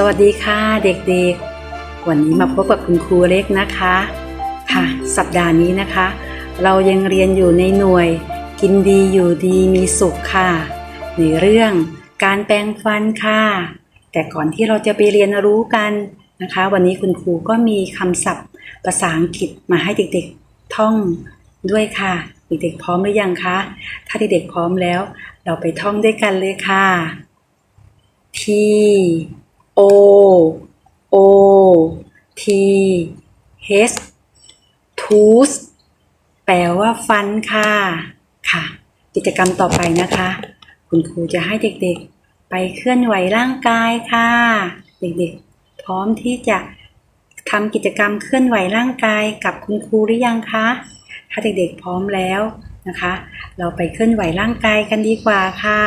สวัสดีค่ะเด็กๆ วันนี้มาพบกับคุณครูเล็กนะคะค่ะ สัปดาห์นี้นะคะ เรายังเรียนอยู่ในหน่วย กินดีอยู่ดีมีสุขค่ะ ในเรื่องการแปรงฟันค่ะ แต่ก่อนที่เราจะไปเรียนรู้กันนะคะ วันนี้คุณครูก็มีคำศัพท์ ภาษาอังกฤษมาให้เด็กๆท่องด้วยค่ะ เด็กๆพร้อมหรือยังคะ ถ้าเด็กๆพร้อมแล้ว เราไปท่องด้วยกันเลยค่ะ T O O T H tooth แปลว่าฟันค่ะ ค่ะ กิจกรรมต่อไปนะคะ คุณครูจะให้เด็กๆ ไปเคลื่อนไหวร่างกายค่ะ เด็กๆ พร้อมที่จะทำกิจกรรมเคลื่อนไหวร่างกายกับคุณครูหรือยังคะ ถ้าเด็กๆ พร้อมแล้วนะคะ เราไปเคลื่อนไหวร่างกายกันดีกว่าค่ะ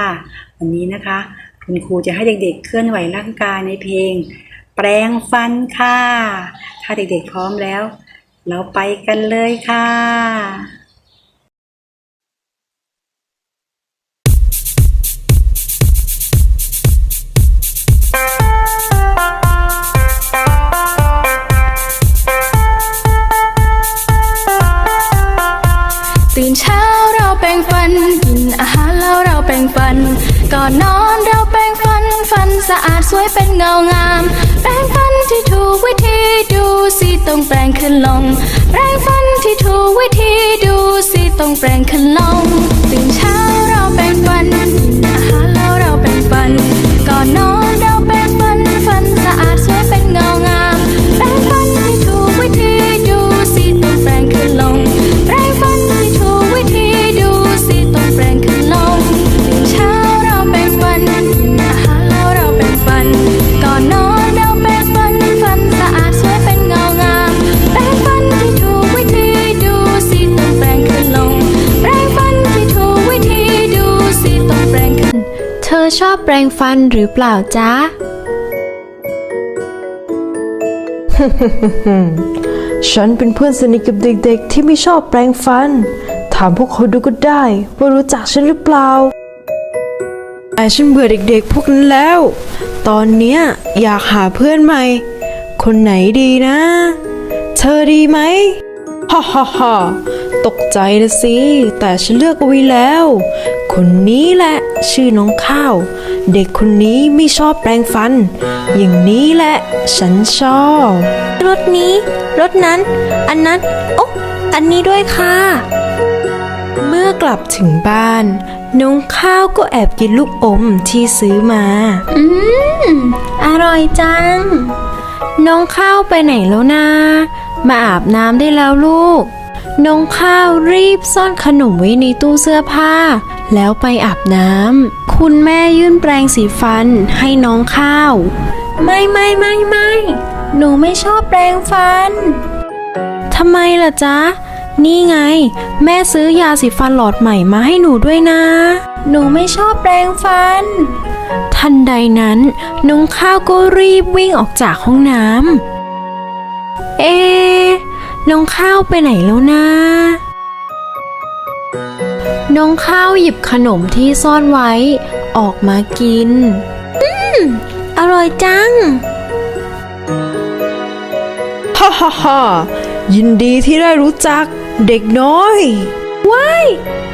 วันนี้นะคะ คุณครูจะให้เด็กๆ เคลื่อนไหวร่างกายในเพลง แปลงฟันค่ะ ถ้าเด็กๆพร้อมแล้ว เราไปกันเลยค่ะ เงางาม แปรงฟันที่ถูกวิธีดูสิต้องแปรงขึ้นลง แปรงฟันที่ถูกวิธีดูสิต้องแปรงขึ้นลง ตื่นเช้าเราแปรงฟันกินอาหารแล้วเราแปรงฟันก่อนนอน ปรงฟันหรือเปล่าจ๊ะ ฉันเป็นเพื่อนสนิทกับเด็กๆ ที่ไม่ชอบแปรงฟัน ถามพวกเขาดูก็ได้ว่ารู้จักฉันหรือเปล่า แต่ฉันเบื่อเด็กๆ พวกนั้นแล้ว ตอนเนี้ยอยากหาเพื่อนใหม่ คนไหนดีนะ เธอดีไหมฮ่าฮ่าฮ่า ตกใจนะสิ แต่ฉันเลือกเอาไว้แล้ว คนนี้แหละชื่อน้องข้าว เด็กคนนี้ไม่ชอบแปรงฟัน อย่างนี้แหละฉันชอบ รถนี้รถนั้น อันนั้น โอ๊ะอันนี้ด้วยค่ะ เมื่อกลับถึงบ้าน น้องข้าวก็แอบกินลูกอมที่ซื้อมา อืม อร่อยจัง น้องข้าวไปไหนแล้วนะ มาอาบน้ำได้แล้วลูก น้องข้าวรีบซ่อนขนมไว้ในตู้เสื้อผ้า แล้วไปอาบน้ำ คุณแม่ยื่นแปรงสีฟันให้น้องข้าว ไม่ไม่ไม่ไม่หนูไม่ชอบแปรงฟัน ทำไมล่ะจ๊ะ นี่ไง แม่ซื้อยาสีฟันหลอดใหม่มาให้หนูด้วยนะ หนูไม่ชอบแปรงฟัน ทันใดนั้น น้องข้าวก็รีบวิ่งออกจากห้องน้ำ เอ๊ะ น้องข้าวไปไหนแล้วนะ น้องข้าวหยิบขนมที่ซ่อนไว้ ออกมากิน อืม อร่อยจัง ฮ่าฮ่าฮ่ายินดีที่ได้รู้จักเด็กน้อย ว้าย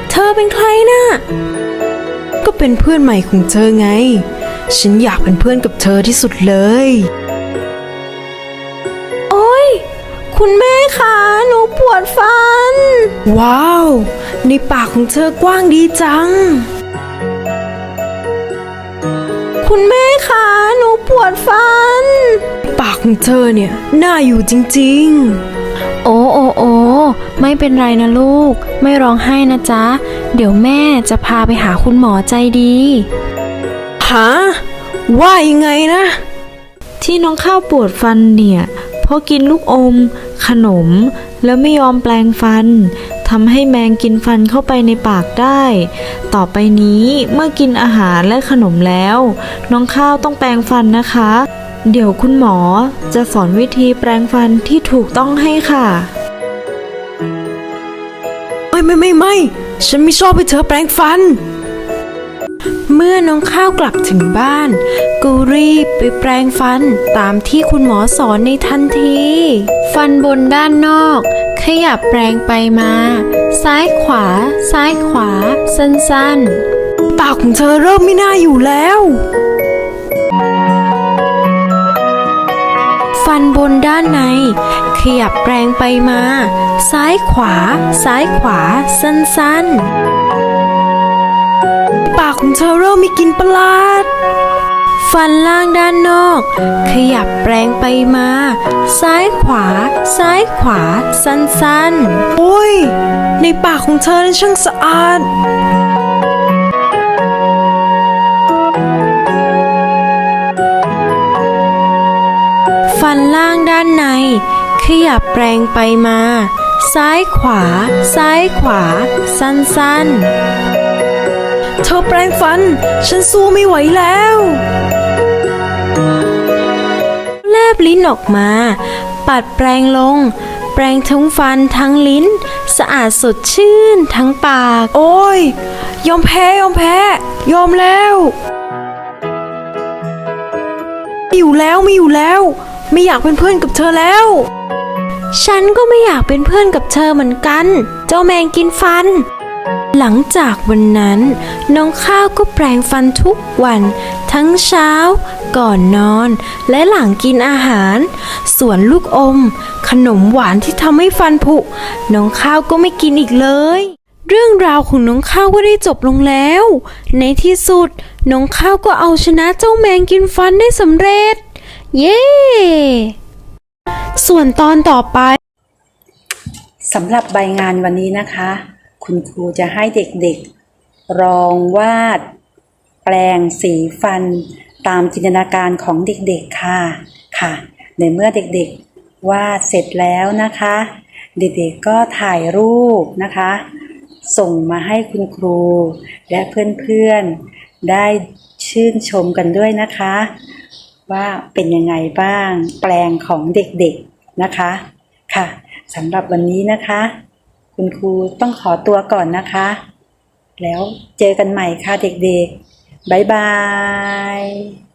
เธอเป็นใครน่ะ ก็เป็นเพื่อนใหม่ของเธอไง ฉันอยากเป็นเพื่อนกับเธอที่สุดเลย คุณแม่คะหนูปวดฟัน ว้าว ในปากของเธอกว้างดีจัง คุณแม่คะหนูปวดฟัน ปากของเธอเนี่ยน่าอยู่จริงโอ้โอ้โอ้ไม่เป็นไรนะลูก ไม่ร้องไห้นะจ๊ะ เดี๋ยวแม่จะพาไปหาคุณหมอใจดีๆหาว่ายังไงนะ ที่น้องข้าวปวดฟันเนี่ยเพราะกินลูกอม ขนม แล้วไม่ยอมแปลงฟันทำให้แมงกินฟันเข้าไปในปากได้ ต่อไปนี้เมื่อกินอาหารและขนมแล้ว น้องข้าวต้องแปรงฟันนะคะ เดี๋ยวคุณหมอจะสอนวิธีแปรงฟันที่ถูกต้องให้ค่ะ ไม่ไม่ไม่ไม่ ฉันไม่ชอบให้เธอแปรงฟัน เมื่อน้องข้าวกลับถึงบ้านก็รีบไปแปรงฟันตามที่คุณหมอสอนในทันที ฟันบนด้านนอก ขยับแปรงไปมา ซ้ายขวา ซ้ายขวา สั้นๆ ปากของเธอเริ่มไม่น่าอยู่แล้ว ฟันบนด้านใน ขยับแปรงไปมา ซ้ายขวา ซ้ายขวา สั้นๆปากของเธอเริ่มมีกลินประหลาด ฟันล่างด้านนอก ขยับแปรงไปมา ซ้ายขวา ซ้ายขวา สั้นโอ้ย ในปากของเธอนั้นช่างสะอาดๆฟันล่างด้านใน ขยับแปรงไปมา ซ้ายขวา ซ้ายขวา สั้น เธอแปรงฟัน ฉันสู้ไม่ไหวแล้ว แลบลิ้นออกมา ปัดแปรงลง แปรงทั้งฟันทั้งลิ้น สะอาดสดชื่นทั้งปาก โอ้ย ยอมแพ้ยอมแพ้ ยอมแล้วไม่อยู่แล้วไม่อยู่แล้ว ไม่อยากเป็นเพื่อนกับเธอแล้ว ฉันก็ไม่อยากเป็นเพื่อนกับเธอเหมือนกัน เจ้าแมงกินฟัน หลังจากวันนั้น น้องข้าวก็แปรงฟันทุกวัน ทั้งเช้า ก่อนนอน และหลังกินอาหาร ส่วนลูกอม ขนมหวานที่ทำให้ฟันผุ น้องข้าวก็ไม่กินอีกเลย เรื่องราวของน้องข้าวก็ได้จบลงแล้ว ในที่สุด น้องข้าวก็เอาชนะเจ้าแมงกินฟันได้สำเร็จ เย้ ส่วนตอนต่อไปสำหรับใบงานวันนี้นะคะ คุณครูจะให้เด็กๆลองวาด แปลงสีฟัน ตามจินตนาการของเด็กๆค่ะค่ะ ในเมื่อเด็กๆวาดเสร็จแล้วนะคะ เด็กๆก็ถ่ายรูปนะคะ ส่งมาให้คุณครู และเพื่อนๆได้ชื่นชมกันด้วยนะคะ ว่าเป็นยังไงบ้างแปลงของเด็กๆนะคะ ค่ะสำหรับวันนี้นะคะ คุณครูต้องขอตัวก่อนนะคะ แล้วเจอกันใหม่ค่ะเด็กๆ บ๊ายบาย